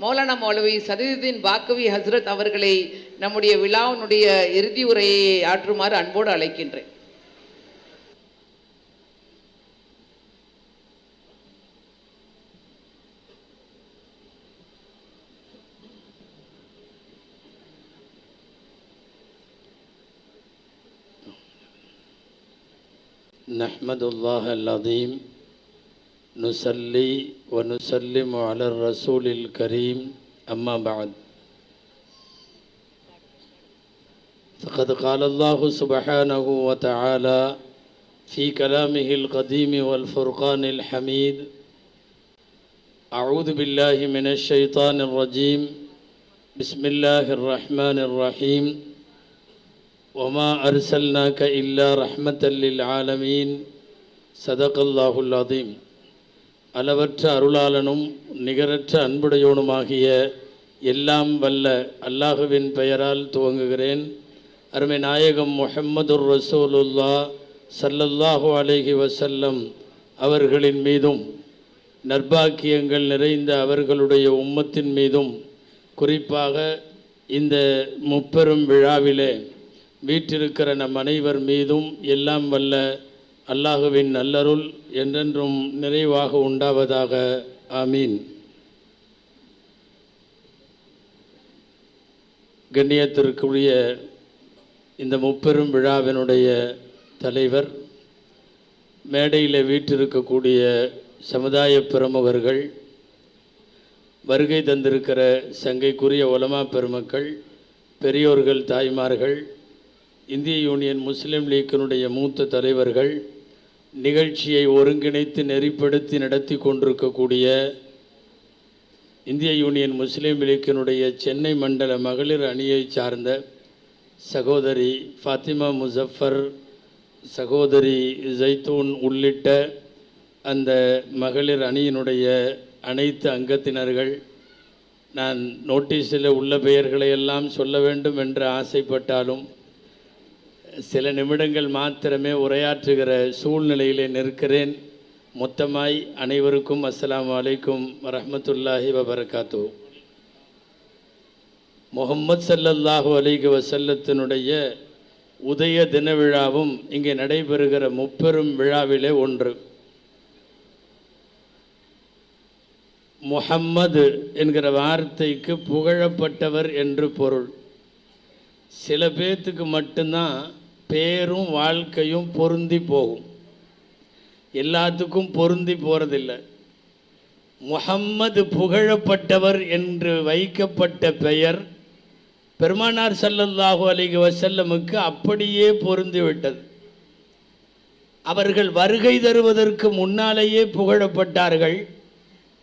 மௌலானா மௌலவி சதீதுddin பாக்கவி ஹஸ்ரத் அவர்களை நம்முடைய விழாவினுடைய இறுதி உரையை ஆற்றுமாறு அன்போடு அழைக்கின்றேன் نحمد الله العظيم نصلي ونسلم على الرسول الكريم. أما بعد فقد قال الله سبحانه وتعالى في كلامه القديم والفرقان الحميد أعوذ بالله من الشيطان الرجيم بسم الله الرحمن الرحيم. وما أرسلناك إلا رحمة للعالمين. صدق الله العظيم. அளவற்ற அருளாளனும் நிகரற்ற அன்புடையோனுமாகிய எல்லாம் வல்ல அல்லாஹுவின் பெயரால் துவங்குகிறேன். அருமை நாயகம் முஹம்மதுர் ரசூலுல்லா சல்லல்லாஹு அலேஹி வசல்லம் அவர்களின் மீதும் நற்பாக்கியங்கள் நிறைந்த அவர்களுடைய உம்மத்தின் மீதும் குறிப்பாக இந்த முப்பெரும் விழாவிலே வீற்றிருக்கிற நம் அனைவர் மீதும் எல்லாம் வல்ல அல்லாஹுவின் நல்லருள் என்றென்றும் நிறைவாக உண்டாவதாக. ஆமீன். கண்ணியத்திற்குரிய இந்த முப்பெரும் விழாவினுடைய தலைவர் மேடையில் வீற்றிருக்கக்கூடிய சமுதாய பிரமுகர்கள் வருகை தந்திருக்கிற சங்கைக்குரிய உலமா பெருமக்கள் பெரியோர்கள் தாய்மார்கள் இந்திய யூனியன் முஸ்லீம் லீக்கினுடைய மூத்த தலைவர்கள் நிகழ்ச்சியை ஒருங்கிணைத்து நெறிப்படுத்தி நடத்தி கொண்டிருக்கக்கூடிய இந்திய யூனியன் முஸ்லீம் லீக்கினுடைய சென்னை மண்டல மகளிர் அணியைச் சார்ந்த சகோதரி ஃபாத்திமா முசஃபர் சகோதரி ஜைத்தூன் உள்ளிட்ட அந்த மகளிர் அணியினுடைய அனைத்து அங்கத்தினர்கள் நான் நோட்டீஸில் உள்ள பெயர்களை எல்லாம் சொல்ல வேண்டும் என்று ஆசைப்பட்டாலும் சில நிமிடங்கள் மாத்திரமே உரையாற்றுகிற சூழ்நிலையிலே நிற்கிறேன். மொத்தமாய் அனைவருக்கும் அஸ்ஸலாமு அலைக்கும் ரஹமத்துல்லாஹி வபரகாத்து முகம்மது சல்லல்லாஹு அலிக வசல்லத்தினுடைய உதய தின விழாவும் இங்கே நடைபெறுகிற முப்பெரும் விழாவிலே ஒன்று. முஹம்மது என்கிற வார்த்தைக்கு புகழப்பட்டவர் என்று பொருள். சில பேர்த்துக்கு மட்டும்தான் பேரும் வாழ்க்கையும் பொருந்தி போகும். எல்லாத்துக்கும் பொருந்தி போகிறதில்ல முகம்மது புகழப்பட்டவர் என்று வைக்கப்பட்ட பெயர் பெருமானார் சல்லல்லாஹு அலிக வசல்லமுக்கு அப்படியே பொருந்திவிட்டது அவர்கள் வருகை தருவதற்கு முன்னாலேயே புகழப்பட்டார்கள்.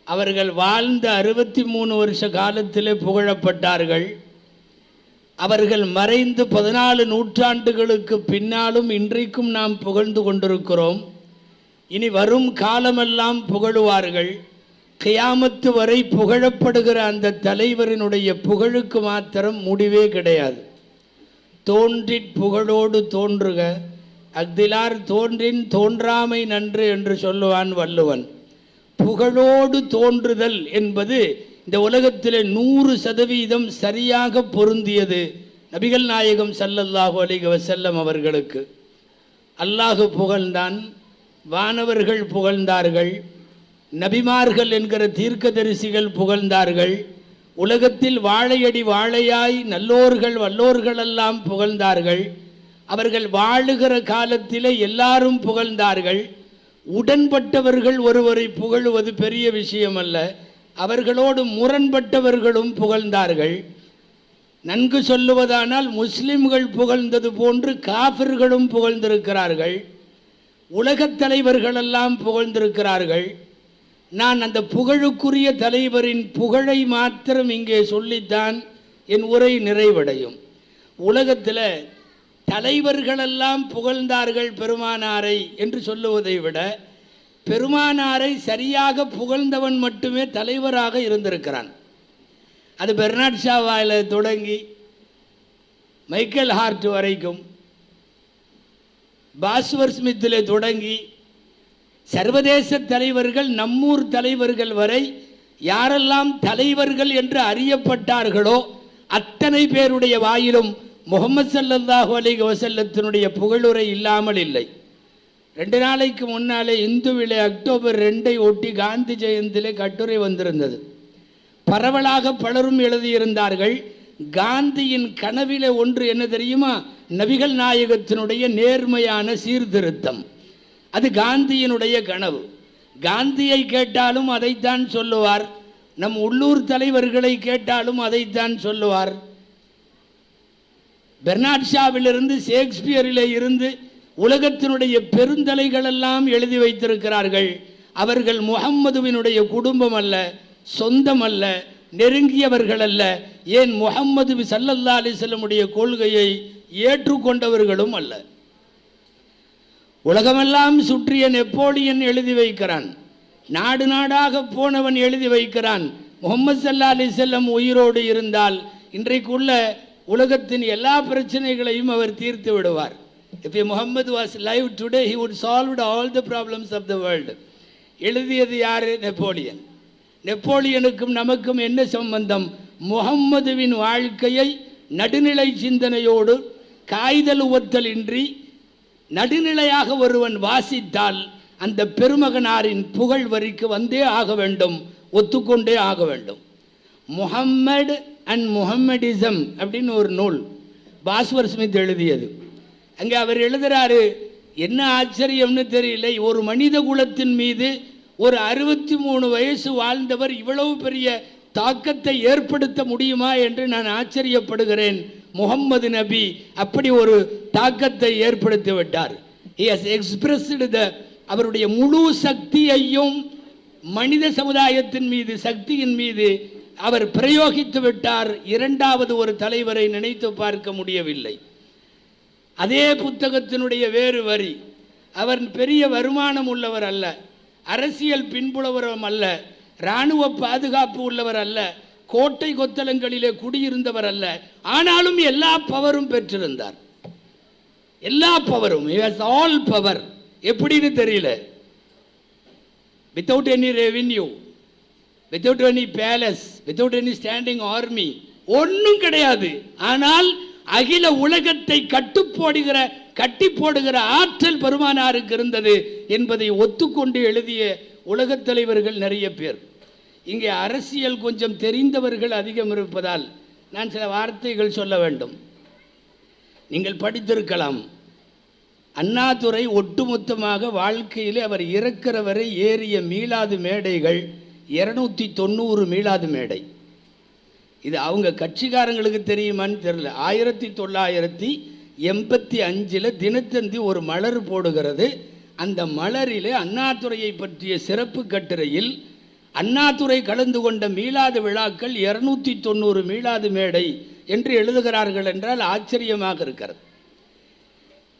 அவர்கள் வாழ்ந்த அறுபத்தி மூணு வருஷ காலத்திலே புகழப்பட்டார்கள். அவர்கள் மறைந்து பதினாலு நூற்றாண்டுகளுக்கு பின்னாலும் இன்றைக்கும் நாம் புகழ்ந்து கொண்டிருக்கிறோம். இனி வரும் காலமெல்லாம் புகழுவார்கள். கியாமத்து வரை புகழப்படுகிற அந்த தலைவரினுடைய புகழுக்கு மாத்திரம் முடிவே கிடையாது. தோன்றிற் புகழோடு தோன்றுக. அஃதிலார் தோன்றின் தோன்றாமை நன்று என்று சொல்லுவான் வள்ளுவன். புகழோடு தோன்றுதல் என்பது இந்த உலகத்தில் நூறு சதவீதம் சரியாக பொருந்தியது நபிகள் நாயகம் சல்லல்லாஹு அலிக வசல்லம் அவர்களுக்கு. அல்லாஹு புகழ்ந்தான் வானவர்கள் புகழ்ந்தார்கள் நபிமார்கள் என்கிற தீர்க்கதரிசிகள் புகழ்ந்தார்கள் உலகத்தில் வாழையடி வாழையாய் நல்லோர்கள் வல்லோர்களெல்லாம் புகழ்ந்தார்கள் அவர்கள் வாழுகிற காலத்தில் எல்லாரும் புகழ்ந்தார்கள் உடன்பட்டவர்கள் ஒருவரை புகழுவது பெரிய விஷயம் அல்ல அவர்களோடு முரண்பட்டவர்களும் புகழ்ந்தார்கள். நன்கு சொல்லுவதானால் முஸ்லிம்கள் புகழ்ந்தது போன்று காபிர்களும் புகழ்ந்திருக்கிறார்கள். உலகத் தலைவர்களெல்லாம் புகழ்ந்திருக்கிறார்கள். நான் அந்த புகழுக்குரிய தலைவரின் புகழை மாத்திரம் இங்கே சொல்லித்தான் என் உரை நிறைவடையும். உலகத்தில் தலைவர்களெல்லாம் புகழ்ந்தார்கள் பெருமானாரை என்று சொல்லுவதை விட பெருமானாரை சரியாக புகழ்ந்தவன் மட்டுமே தலைவராக இருந்திருக்கிறான். அது பெர்னாட் ஷாவாயில் தொடங்கி மைக்கேல் ஹார்ட் வரைக்கும் பாஸ்வர் ஸ்மித்தில் தொடங்கி சர்வதேச தலைவர்கள் நம்மூர் தலைவர்கள் வரை யாரெல்லாம் தலைவர்கள் என்று அறியப்பட்டார்களோ அத்தனை பேருடைய வாயிலும் முகமது சல்லாஹூ அலி வசல்லத்தினுடைய புகழுரை இல்லாமல் இல்லை. ரெண்டு நாளைக்கு முன்னாலே இந்துவிலே அக்டோபர் ரெண்டை ஒட்டி காந்தி ஜெயந்தியிலே கட்டுரை வந்திருந்தது. பரவலாக பலரும் எழுதியிருந்தார்கள் காந்தியின் கனவிலே ஒன்று என்ன தெரியுமா? நபிகள் நாயகத்தினுடைய நேர்மையான சீர்திருத்தம். அது காந்தியினுடைய கனவு. காந்தியை கேட்டாலும் அதைத்தான் சொல்லுவார். நம் உள்ளூர் தலைவர்களை கேட்டாலும் அதைத்தான் சொல்லுவார். பெர்னாட் ஷாவிலிருந்து ஷேக்ஸ்பியரிலே இருந்து உலகத்தினுடைய பெருந்தலைகள் எல்லாம் எழுதி வைத்திருக்கிறார்கள். அவர்கள் முகம்மதுவினுடைய குடும்பம் அல்ல சொந்தம் அல்ல நெருங்கியவர்கள் அல்ல. ஏன் முகம்மது சல்லல்லா அலிசல்லமுடைய கொள்கையை ஏற்றுக்கொண்டவர்களும் அல்ல. உலகமெல்லாம் சுற்றிய நெப்போலியன் எழுதி வைக்கிறான். நாடு நாடாக போனவன் எழுதி வைக்கிறான். முகமது சல்லா அலி செல்லம் உயிரோடு இருந்தால் இன்றைக்குள்ள உலகத்தின் எல்லா பிரச்சனைகளையும் அவர் தீர்த்து விடுவார். If Muhammad was live today he would solve all the problems of the world எழுதியது யாரு? நெப்போலியன். நெப்போலியனுக்கும் நமக்கும் என்ன சம்பந்தம்? முகம்மதுவின் வாழ்க்கையை நடுநிலை சிந்தனையோடு காய்தல் உவத்தல் இன்றி நடுநிலையாக ஒருவன் வாசித்தால் அந்த பெருமகனாரின் புகழ் வரிக்கு வந்தே ஆக வேண்டும் ஒத்துக்கொண்டே ஆக வேண்டும். முஹம்மட் அண்ட் முஹம்மடிசம் அப்படின்னு ஒரு நூல். பாஸ்வர் ஸ்மித் எழுதியது. அங்கே அவர் எழுதுறாரு என்ன ஆச்சரியம்னு தெரியல. ஒரு மனித குலத்தின் மீது ஒரு அறுபத்தி மூணு வயசு வாழ்ந்தவர் இவ்வளவு பெரிய தாக்கத்தை ஏற்படுத்த முடியுமா என்று நான் ஆச்சரியப்படுகிறேன். முகம்மது நபி அப்படி ஒரு தாக்கத்தை ஏற்படுத்தி விட்டார். He has அவருடைய முழு சக்தியையும் மனித சமுதாயத்தின் மீது சக்தியின் மீது அவர் பிரயோகித்து விட்டார். இரண்டாவது ஒரு தலைவரை நினைத்து பார்க்க முடியவில்லை. அதே புத்தகத்தினுடைய வேறு வரி. அவர் பெரிய வருமானம் உள்ளவர் அல்ல. அரசியல் பின்புலவரும் அல்ல. இராணுவ பாதுகாப்பு உள்ளவர் அல்ல. கோட்டை கொத்தலங்களிலே குடியிருந்தவர் அல்ல. ஆனாலும் எல்லா பவரும் பெற்றிருந்தார். எல்லா பவரும் ஆல் பவர் எப்படின்னு தெரியல. Without any revenue without any palace without any standing army ஒன்றும் கிடையாது. ஆனால் அகில உலகத்தை கட்டுப்போடுகிற கட்டி போடுகிற ஆற்றல் பெருமானாருக்கு இருந்தது என்பதை ஒத்துக்கொண்டு எழுதிய உலகத் தலைவர்கள் நிறைய பேர். இங்கே அரசியல் கொஞ்சம் தெரிந்தவர்கள் அதிகம் இருப்பதால் நான் சில வார்த்தைகள் சொல்ல வேண்டும். நீங்கள் படித்திருக்கலாம். அண்ணாதுரை ஒட்டுமொத்தமாக வாழ்க்கையில் அவர் இறக்கிற வரை ஏறிய மீளாது மேடைகள் இருநூத்தி தொண்ணூறு மீளாது மேடை. இது அவங்க கட்சிக்காரங்களுக்கு தெரியுமான்னு தெரியல. ஆயிரத்தி தொள்ளாயிரத்தி எண்பத்தி அஞ்சில் தினத்தந்தி ஒரு மலர் போடுகிறது. அந்த மலரிலே அண்ணாதுரையை பற்றிய சிறப்பு கட்டுரையில் அண்ணாதுரை கலந்து கொண்ட மீளாது விழாக்கள் இருநூத்தி தொண்ணூறு மீளாது மேடை என்று எழுதுகிறார்கள் என்றால் ஆச்சரியமாக இருக்கிறது.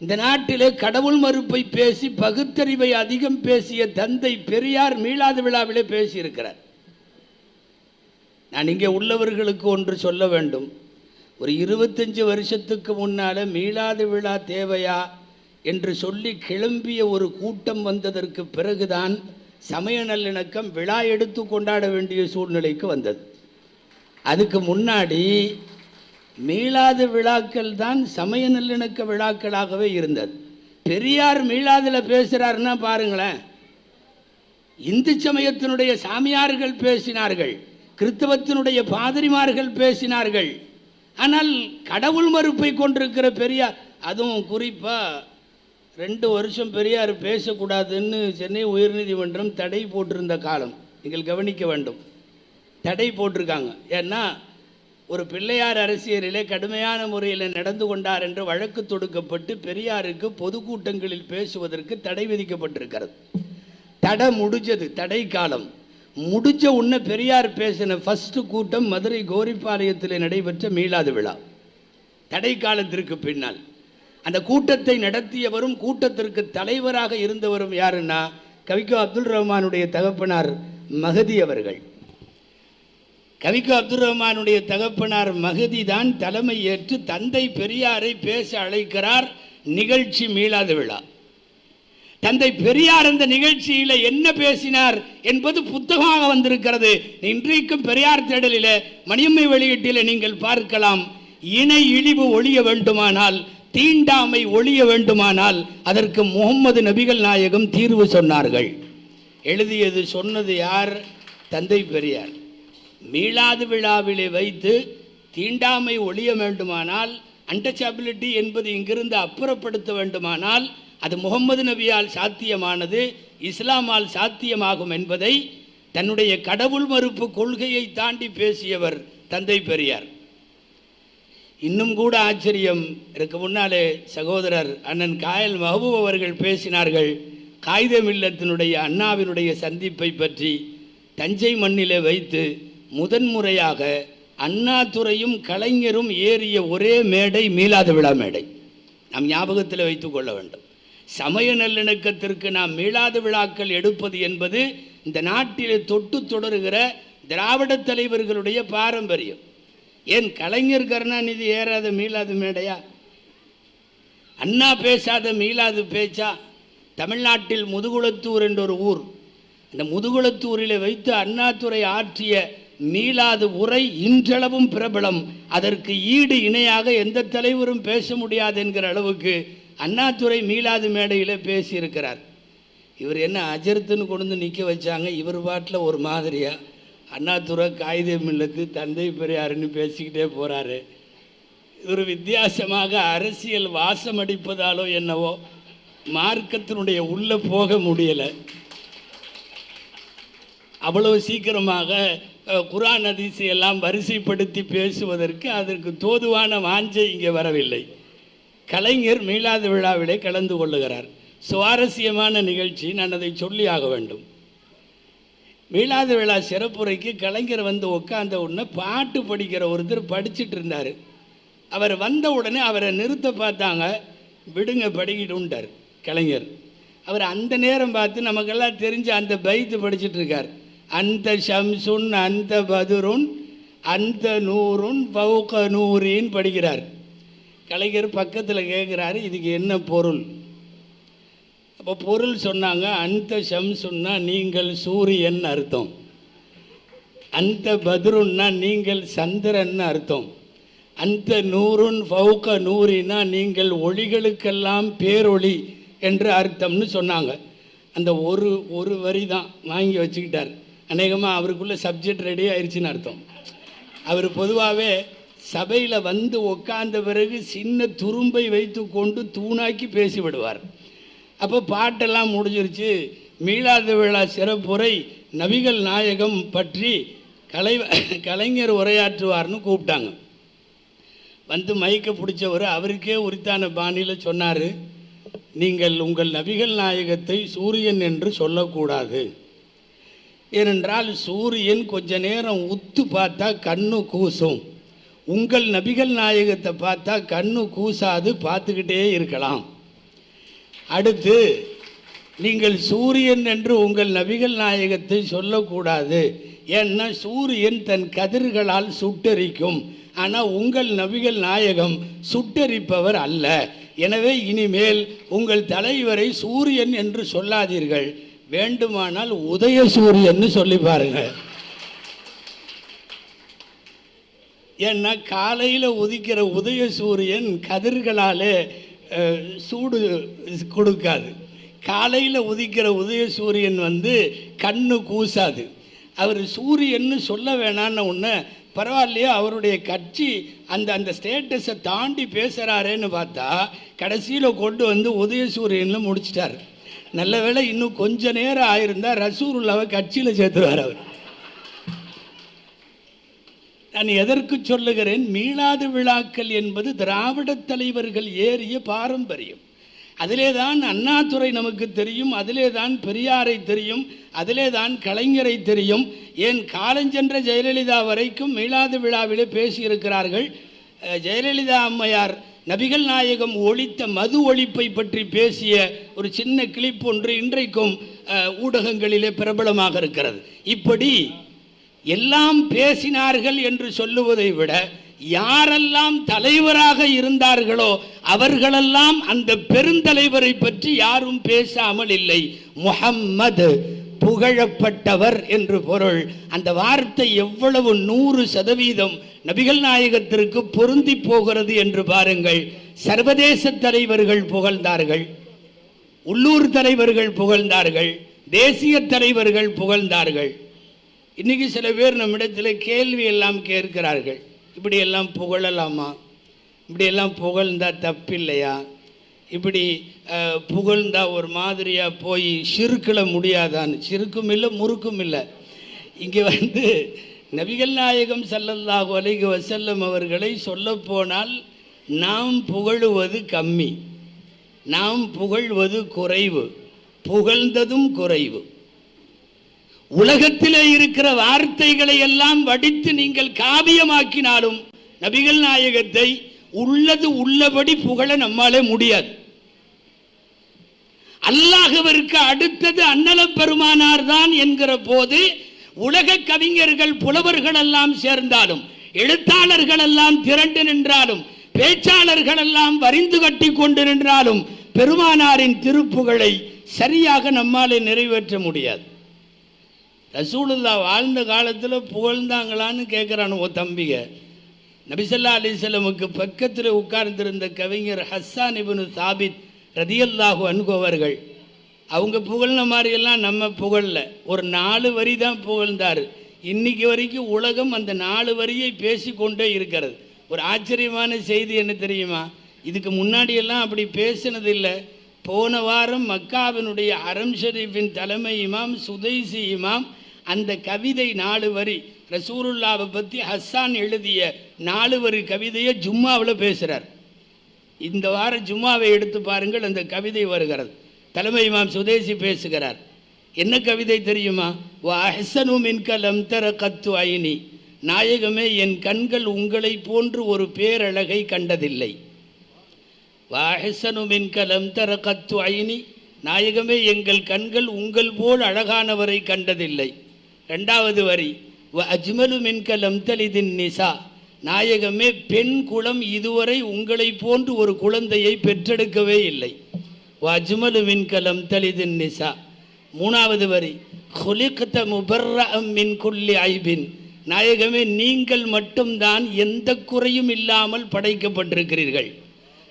இந்த நாட்டிலே கடவுள் மறுப்பை பேசி பகுத்தறிவை அதிகம் பேசிய தந்தை பெரியார் மீளாது விழாவிலே பேசியிருக்கிறார். நான் இங்கே உள்ளவர்களுக்கு ஒன்று சொல்ல வேண்டும். ஒரு இருபத்தஞ்சு வருஷத்துக்கு முன்னால் மீளாது விழா தேவையா என்று சொல்லி கிளம்பிய ஒரு கூட்டம் வந்ததற்கு பிறகுதான் சமய நல்லிணக்கம் விழா எடுத்து கொண்டாட வேண்டிய சூழ்நிலைக்கு வந்தது. அதுக்கு முன்னாடி மீளாது விழாக்கள் தான் சமய நல்லிணக்க விழாக்களாகவே இருந்தது. பெரியார் மீளாதில் பேசுகிறாருன்னா பாருங்களேன். இந்து சமயத்தினுடைய சாமியார்கள் பேசினார்கள். கிறிஸ்தவத்தினுடைய பாதிரிமார்கள் பேசினார்கள். ஆனால் கடவுள் மறுப்பை கொண்டிருக்கிற பெரியார் அதுவும் குறிப்பாக ரெண்டு வருஷம் பெரியார் பேசக்கூடாதுன்னு சென்னை உயர்நீதிமன்றம் தடை போட்டிருந்த காலம். நீங்கள் கவனிக்க வேண்டும். தடை போட்டிருக்காங்க. ஏன்னா ஒரு பிள்ளையார் அரசியலிலே கடுமையான முறையில் நடந்து கொண்டார் என்று வழக்கு தொடுக்கப்பட்டு பெரியாருக்கு பொதுக்கூட்டங்களில் பேசுவதற்கு தடை விதிக்கப்பட்டிருக்கிறது. தடை முடிஞ்சது தடை காலம். முடிஞ்ச உடனே பெரியார் பேசின ஃபர்ஸ்ட் கூட்டம் மதுரை கோரிப்பாளையத்தில் நடைபெற்ற மீளாது விழா. தடை காலத்திற்கு பின்னால். அந்த கூட்டத்தை நடத்தியவரும் கூட்டத்திற்கு தலைவராக இருந்தவரும் யாருன்னா கவிக்கோ அப்துல் ரஹ்மானுடைய தகப்பனார் மகதி அவர்கள். கவிக்கோ அப்துல் ரஹ்மானுடைய தகப்பனார் மகதி தான் தலைமை ஏற்று தந்தை பெரியாரை பேச அழைக்கிறார் நிகழ்ச்சி மீளாத விழா. தந்தை பெரியார் அந்த நிகழ்ச்சியில என்ன பேசினார் என்பது புத்தகமாக வந்திருக்கிறது. இன்றைக்கும் பெரியார் தேடலில மணியம்மை வெளியீட்டில நீங்கள் பார்க்கலாம். இணை இழிவு ஒழிய வேண்டுமானால் தீண்டாமை ஒழிய வேண்டுமானால் அதற்கு முகம்மது நபிகள் நாயகம் தீர்வு சொன்னார்கள். எழுதியது சொன்னது யார்? தந்தை பெரியார். மீளாது விழாவிலே வைத்து தீண்டாமை ஒழிய வேண்டுமானால் அன்டச்சபிலிட்டி என்பது இங்கிருந்து அப்புறப்படுத்த வேண்டுமானால் அது முகம்மது நபியால் சாத்தியமானது இஸ்லாமால் சாத்தியமாகும் என்பதை தன்னுடைய கடவுள் மறுப்பு கொள்கையை தாண்டி பேசியவர் தந்தை பெரியார். இன்னும் கூட ஆச்சரியம் இதுக்கு முன்னாலே சகோதரர் அண்ணன் காயல் மஹபூப் அவர்கள் பேசினார்கள் காகித மில்லத்தினுடைய அண்ணாவினுடைய சந்திப்பை பற்றி தஞ்சை மண்ணிலே வைத்து முதன்முறையாக அண்ணாதுரையும் கலைஞரும் ஏறிய ஒரே மேடை மீளாத விழா மேடை. நாம் ஞாபகத்தில் வைத்துக் கொள்ள வேண்டும். சமய நல்லிணக்கத்திற்கு நாம் மீளாத விழாக்கள் எடுப்பது என்பது இந்த நாட்டில் தொட்டு தொடருகிற திராவிட தலைவர்களுடைய பாரம்பரியம். ஏன் கலைஞர் கருணாநிதி ஏறாத மீளாது மேடையா? அண்ணா பேசாத மீளாது பேச்சா? தமிழ்நாட்டில் முதுகுளத்தூர் என்ற ஒரு ஊர். இந்த முதுகுளத்தூரில் வைத்து அண்ணாதுரை ஆற்றிய மீளாது உரை இன்றளவும் பிரபலம். அதற்கு ஈடு இணையாக எந்த தலைவரும் பேச முடியாது என்கிற அளவுக்கு அண்ணாதுரை மீளாது மேடையில் பேசியிருக்கிறார். இவர் என்ன அஜர்த்துன்னு கொண்டு வந்து நிற்க வச்சாங்க இவர் பாட்டில் ஒரு மாதிரியாக அண்ணாதுரை காகிதம் இல்லத்து தந்தை பெரியாருன்னு பேசிக்கிட்டே போகிறாரு ஒரு வித்தியாசமாக அரசியல் வாசம் அடிப்பதாலோ என்னவோ மார்க்கத்தினுடைய உள்ளே போக முடியலை. அவ்வளவு சீக்கிரமாக குரான் அதிசையெல்லாம் வரிசைப்படுத்தி பேசுவதற்கு அதற்கு தோதுவான வாஞ்சை இங்கே வரவில்லை. கலைஞர் மீளாத விழாவிலே கலந்து கொள்ளுகிறார். சுவாரஸ்யமான நிகழ்ச்சி நான் அதை சொல்லி ஆக வேண்டும். மீளாத விழா சிறப்புரைக்கு கலைஞர் வந்து உட்காந்த உடனே பாட்டு படிக்கிற ஒருத்தர் படிச்சிட்டு இருந்தார். அவர் வந்த உடனே அவரை நிறுத்த பார்த்தாங்க. விடுங்க படிக்கிட்டுன்ட்டார் கலைஞர். அவர் அந்த நேரம் பார்த்து நமக்கெல்லாம் தெரிஞ்ச அந்த பைத்து படிச்சுட்டு இருக்கார். அந்த ஷம்சுன் அந்த பதுருன் அந்த நூறுன் பவுக்க நூறின்னு படிக்கிறார். கலைஞர் பக்கத்தில் கேட்குறாரு இதுக்கு என்ன பொருள்? அப்போ பொருள் சொன்னாங்க அந்த ஷம்சுன்னா நீங்கள் சூரியன் அர்த்தம். அந்த பத்ருன்னா நீங்கள் சந்திரன் அர்த்தம். அந்த நூறுன் ஃபவுக்க நூறினா நீங்கள் ஒளிகளுக்கெல்லாம் பேரொளி என்று அர்த்தம்னு சொன்னாங்க. அந்த ஒரு ஒரு வரி தான் வாங்கி வச்சுக்கிட்டார். அநேகமாக அவருக்குள்ளே சப்ஜெக்ட் ரெடி ஆயிடுச்சுன்னு அர்த்தம். அவர் பொதுவாகவே சபையில் வந்து உட்கார்ந்த பிறகு சின்ன துரும்பை வைத்து கொண்டு தூணாக்கி பேசிவிடுவார். அப்போ பாட்டெல்லாம் முடிஞ்சிருச்சு. மீளாத விழா சிறப்புரை நபிகள் நாயகம் பற்றி கலை கலைஞர் உரையாற்றுவார்னு கூப்பிட்டாங்க. வந்து மைக்க பிடிச்சவர் அவருக்கே உரித்தான பாணியில் சொன்னார் நீங்கள் உங்கள் நபிகள் நாயகத்தை சூரியன் என்று சொல்லக்கூடாது. ஏனென்றால் சூரியன் கொஞ்ச நேரம் உத்து பார்த்தா கண்ணு கூசும். உங்கள் நபிகள் நாயகத்தை பார்த்தா கண்ணு கூசாது பார்த்துக்கிட்டே இருக்கலாம். அடுத்து நீங்கள் சூரியன் என்று உங்கள் நபிகள் நாயகத்தை சொல்லக்கூடாது. ஏன்னா சூரியன் தன் கதிர்களால் சுட்டரிக்கும். ஆனால் உங்கள் நபிகள் நாயகம் சுட்டரிப்பவர் அல்ல. எனவே இனிமேல் உங்கள் தலைவரை சூரியன் என்று சொல்லாதீர்கள். வேண்டுமானால் உதய சூரியன்னு சொல்லி பாருங்கள். ஏன்னா காலையில் உதிக்கிற உதய சூரியன் கதிர்களாலே சூடு கொடுக்காது. காலையில் உதிக்கிற உதய சூரியன் வந்து கண்ணு கூசாது. அவர் சூரியன்னு சொல்ல வேணான்னு ஒன்று பரவாயில்லையோ அவருடைய கட்சி அந்த அந்த ஸ்டேட்டஸை தாண்டி பேசுகிறாரேன்னு பார்த்தா கடைசியில் கொண்டு வந்து உதய சூரியனில் முடிச்சிட்டார். நல்ல வேளை இன்னும் கொஞ்ச நேரம் ஆயிருந்தா ரசூருல்லாவை கட்சியில் சேர்த்துருவார் அவர். நான் எதற்கு சொல்லுகிறேன்? மீளாது விழாக்கள் என்பது திராவிட தலைவர்கள் ஏறிய பாரம்பரியம். அதிலே தான் அண்ணாதுரை நமக்கு தெரியும் அதிலே தான் பெரியாரை தெரியும் அதிலே தான் கலைஞரை தெரியும். ஏன் காலஞ்சென்ற ஜெயலலிதா வரைக்கும் மீளாது விழாவிலே பேசியிருக்கிறார்கள். ஜெயலலிதா அம்மையார் நபிகள் நாயகம் ஒழித்த மது ஒழிப்பை பற்றி பேசிய ஒரு சின்ன கிளிப் ஒன்று இன்றைக்கும் ஊடகங்களிலே பிரபலமாக இருக்கிறது. இப்படி எல்லாம் பேசினார்கள் என்று சொல்லுவதை விட யாரெல்லாம் தலைவராக இருந்தார்களோ அவர்களெல்லாம் அந்த பெருந்தலைவரை பற்றி யாரும் பேசாமல் இல்லை. முஹம்மது புகழப்பட்டவர் என்று பொருள். அந்த வார்த்தை எவ்வளவு நூறு சதவீதம் நபிகள் நாயகத்திற்கு பொருந்தி போகிறது என்று பாருங்கள். சர்வதேச தலைவர்கள் புகழ்ந்தார்கள். உள்ளூர் தலைவர்கள் புகழ்ந்தார்கள். தேசிய தலைவர்கள் புகழ்ந்தார்கள். இன்றைக்கி சில பேர் நம்மிடத்தில் கேள்வி எல்லாம் கேட்கிறார்கள். இப்படியெல்லாம் புகழலாமா? இப்படியெல்லாம் புகழ்ந்தால் தப்பில்லையா? இப்படி புகழ்ந்தால் ஒரு மாதிரியாக போய் சிறுக்கில் முடியாதான்னு. சிறுக்கும் இல்லை முறுக்கும் இல்லை. இங்கே வந்து நபிகள் நாயகம் ஸல்லல்லாஹு அலைஹி வசல்லம் அவர்களை சொல்லப்போனால் நாம் புகழுவது கம்மி. நாம் புகழ்வது குறைவு. புகழ்ந்ததும் குறைவு. உலகத்திலே இருக்கிற வார்த்தைகளை எல்லாம் வடித்து நீங்கள் காவியமாக்கினாலும் நபிகள் நாயகத்தை உள்ளது உள்ளபடி புகழ நம்மாலே முடியாது. அல்லாஹவருக்கு அடுத்தது அன்னல பெருமானார் தான் என்கிற போது உலக கவிஞர்கள் புலவர்கள் எல்லாம் சேர்ந்தாலும் எழுத்தாளர்கள் எல்லாம் திரண்டு நின்றாலும் பேச்சாளர்கள் எல்லாம் வரிந்து கட்டி கொண்டு நின்றாலும் பெருமானாரின் திருப்புகழை சரியாக நம்மாலே நிறைவேற்ற முடியாது. ரசூலுல்லா வாழ்ந்த காலத்தில் புகழ்ந்தாங்களான்னு கேட்குறான் ஓ தம்பிக. நபிசல்லா அலிசல்லமுக்கு பக்கத்தில் உட்கார்ந்திருந்த கவிஞர் ஹஸ்ஸான் இப்னு சாபித் ரதியல்லாஹு அன்கோவர்கள் அவங்க புகழ்ன மாதிரியெல்லாம் நம்ம புகழல. ஒரு நாலு வரி தான் புகழ்ந்தார். இன்னைக்கு வரைக்கும் உலகம் அந்த நாலு வரியை பேசிக்கொண்டே இருக்கிறது. ஒரு ஆச்சரியமான செய்தி என்ன தெரியுமா? இதுக்கு முன்னாடியெல்லாம் அப்படி பேசினது இல்லை போன வாரம் மக்காவினுடைய அரம் ஷரீஃபின் தலைமை இமாம் சுதைசி இமாம் அந்த கவிதை நாலு வரி ரசூருல்லாவை பற்றி ஹஸ்ஸான் எழுதிய நாலு வரி கவிதையை ஜும்மாவில் பேசுகிறார் இந்த வார ஜும்மாவை எடுத்து பாருங்கள் அந்த கவிதை வருகிறது. தலைமை இமாம் சுதேசி பேசுகிறார். என்ன கவிதை தெரியுமா? வா அஹ்சனு மின்க தர கத்து ஐனி. நாயகமே என் கண்கள் உங்களை போன்று ஒரு பேரழகை கண்டதில்லை. வாஹசனு மின்க லம் தர கத்து ஐனி. நாயகமே எங்கள் கண்கள் உங்கள் போல் அழகானவரை கண்டதில்லை. ரெண்டாவது வரி. வ அஜ்மலு மின்கலம் தலிதின் நிசா. நாயகமே பெண் குலம் இதுவரை உங்களை போன்று ஒரு குழந்தையை பெற்றெடுக்கவே இல்லை. வ அஜ்மலு மின்கலம் தலிதின் நிசா. மூணாவது வரி. ஹுலிக்த முபர்ரம் மின் குல்லி ஐபின். நாயகமே நீங்கள் மட்டும்தான் எந்த குறையும் இல்லாமல் படைக்கப்பட்டிருக்கிறீர்கள்.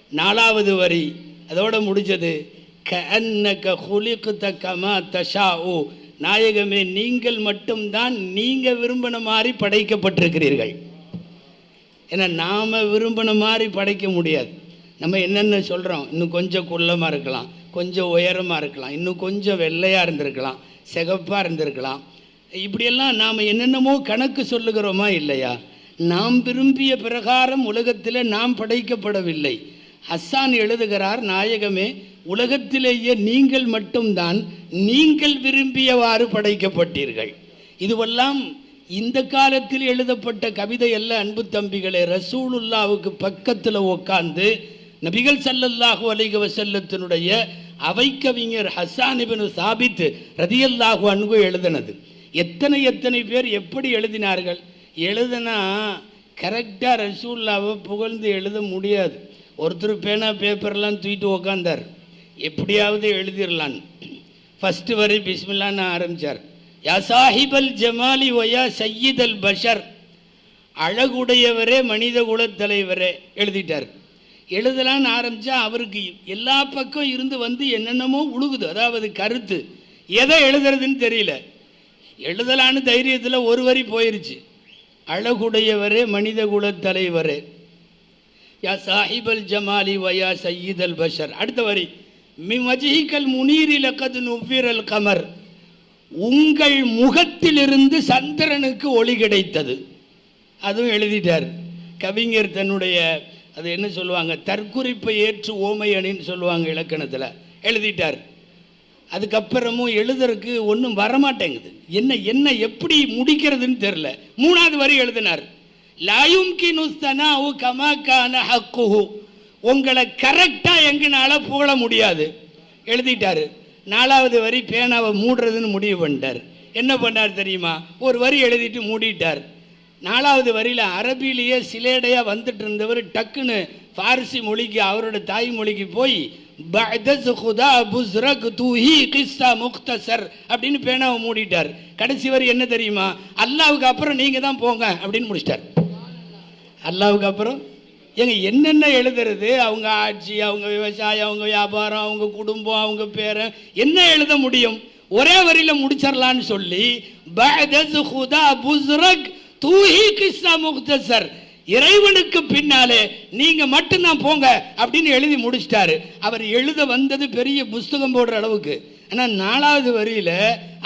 நாலாவது வரி. அதோட முடிஞ்சது. க கஅன்னக ஹுலிக்த கமா ஓ நாயகமே நீங்கள் மட்டும்தான் நீங்கள் விரும்பின மாதிரி படைக்கப்பட்டிருக்கிறீர்கள். ஏன்னா நாம் விரும்பின மாதிரி படைக்க முடியாது. நம்ம என்னென்ன சொல்கிறோம் இன்னும் கொஞ்சம் குள்ளமாக இருக்கலாம் கொஞ்சம் உயரமாக இருக்கலாம் இன்னும் கொஞ்சம் வெள்ளையாக இருந்திருக்கலாம் சிகப்பாக இருந்திருக்கலாம். இப்படியெல்லாம் நாம் என்னென்னமோ கணக்கு சொல்லுகிறோமா இல்லையா? நாம் விரும்பிய பிரகாரம் உலகத்தில் நாம் படைக்கப்படவில்லை. ஹஸ்ஸான் எழுதுகிறார் நாயகமே உலகத்திலேயே நீங்கள் மட்டும்தான் நீங்கள் விரும்பியவாறு படைக்கப்பட்டீர்கள். இதுவெல்லாம் இந்த காலத்தில் எழுதப்பட்ட கவிதை அல்ல அன்பு தம்பிகளே. ரசூலுல்லாவுக்கு பக்கத்தில் உட்கார்ந்து நபிகள் ஸல்லல்லாஹு அலைஹி செல்லத்தினுடைய அவைக்கவிஞர் ஹஸ்ஸான் இப்னு சாபித் ரதியல்லாஹு அன்பு எழுதினது. எத்தனை எத்தனை பேர் எப்படி எழுதினார்கள்? எழுதுனா கரெக்டாக ரசூல்லாவை புகழ்ந்து எழுத முடியாது. ஒருத்தர் பேனா பேப்பர்லாம் தூக்கிட்டு உக்காந்தார். எப்படியாவது எழுதிடலான்னு ஃபஸ்ட்டு வரி பிஸ்மில்லான்னு ஆரம்பித்தார் யா சாஹிபல் ஜமாலி ஒயா சையீதல் பஷர். அழகுடையவரே மனித தலைவரே எழுதிட்டார். எழுதலான்னு ஆரம்பித்தா அவருக்கு எல்லா பக்கம் இருந்து வந்து என்னென்னமோ உழுகுது. அதாவது கருத்து. எதை எழுதுறதுன்னு தெரியல. எழுதலான்னு தைரியத்தில் ஒரு வரி போயிருச்சு. அழகுடையவரே மனித குலத் தலைவரே. யா சாஹிபல் ஜமாலி வயா சையீதல் பஷர். அடுத்த வரி. மி மஜிஹிக்கல் முனீரி லக்கது நுவ்விரல் கமர். உங்கள் முகத்திலிருந்து சந்திரனுக்கு ஒளி கிடைத்தது. அதுவும் எழுதிட்டார். கவிஞர் தன்னுடைய அது என்ன சொல்லுவாங்க தற்குறிப்பை ஏற்று ஓமை அணின்னு சொல்லுவாங்க இலக்கணத்தில். எழுதிட்டார். அதுக்கப்புறமும் எழுதுறதுக்கு ஒன்றும் வரமாட்டேங்குது. என்ன என்ன எப்படி முடிக்கிறதுன்னு தெரில மூணாவது வரி எழுதினார். லாயும் கினுஸ்தனாவு கமாக்கான ஹக்குஹு. உங்களை கரெக்டாக எங்கனால புகழ முடியாது. எழுதிட்டாரு. நாலாவது வரி பேனாவை மூடுறதுன்னு முடிவு பண்ணிட்டார். என்ன பண்ணார் தெரியுமா? ஒரு வரி எழுதிட்டு மூடிட்டார். நாலாவது வரியில் அரபிலேயே சிலேடையாக வந்துட்டு இருந்தவர் டக்குன்னு ஃபார்சி மொழிக்கு அவரோட தாய்மொழிக்கு போய் தூஹி முக்தசர் அப்படின்னு பேனாவை மூடிட்டார். கடைசி வரி என்ன தெரியுமா? அல்லாவுக்கு அப்புறம் நீங்க தான் போங்க அப்படின்னு முடிச்சிட்டார். அல்லாவுக்கு அப்புறம் ஏங்க என்னென்ன எழுதுறது? அவங்க ஆட்சி அவங்க விவசாயம் அவங்க வியாபாரம் அவங்க குடும்பம் அவங்க பேரன் என்ன எழுத முடியும்? ஒரே வரியில முடிச்சிடலான்னு சொல்லி தூஹி கிஸ்ஸா முக்தசர் இறைவனுக்கு பின்னாலே நீங்க மட்டும்தான் போங்க அப்படின்னு எழுதி முடிச்சிட்டாரு. அவர் எழுத வந்தது பெரிய புஸ்தகம் போடுற அளவுக்கு. ஆனால் நாலாவது வரியில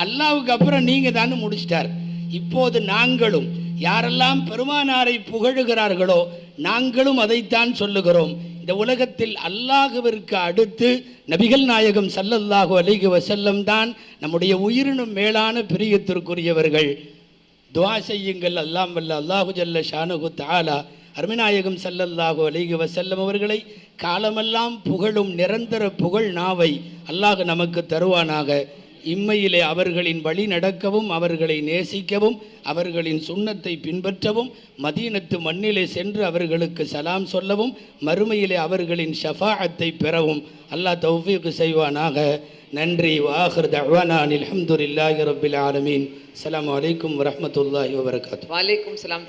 அல்லாவுக்கு அப்புறம் நீங்க தான் முடிச்சிட்டார். இப்போது நாங்களும் யாரெல்லாம் பெருமானாரை புகழுகிறார்களோ நாங்களும் அதைத்தான் சொல்லுகிறோம். இந்த உலகத்தில் அல்லாஹுவிற்கு அடுத்து நபிகள் நாயகம் சல்லல்லாஹு அலிகு வசல்லம் தான் நம்முடைய உயிரினும் மேலான பிரியத்திற்குரியவர்கள். துவா செய்யுங்கள். அல்லாம் வல்ல அல்லாஹு ஜல்ல ஷானுகு தாலா அருமிநாயகம் சல்லல்லாஹு அலிகு வசல்லம் அவர்களை காலமெல்லாம் புகழும் நிரந்தர புகழ் நாவை அல்லாஹ் நமக்கு தருவானாக. இம்மையிலே அவர்களின் வழி நடக்கவும் அவர்களை நேசிக்கவும் அவர்களின் சுண்ணத்தை பின்பற்றவும் மதீனத்து மண்ணிலே சென்று அவர்களுக்கு சலாம் சொல்லவும் மறுமையிலே அவர்களின் ஷஃபாஅத்தை பெறவும். அல்லாஹ் தௌஃபீக்கு செய்வானாக. நன்றி. வாஹர் தஹ்வானான் அலமதுல்லாஹி ரபில் ஆலமீன். அலாம் அலைக்கும் வரமத்துல்லாஹி வபரகாத்துஹு வாலைக்கும் சலாம்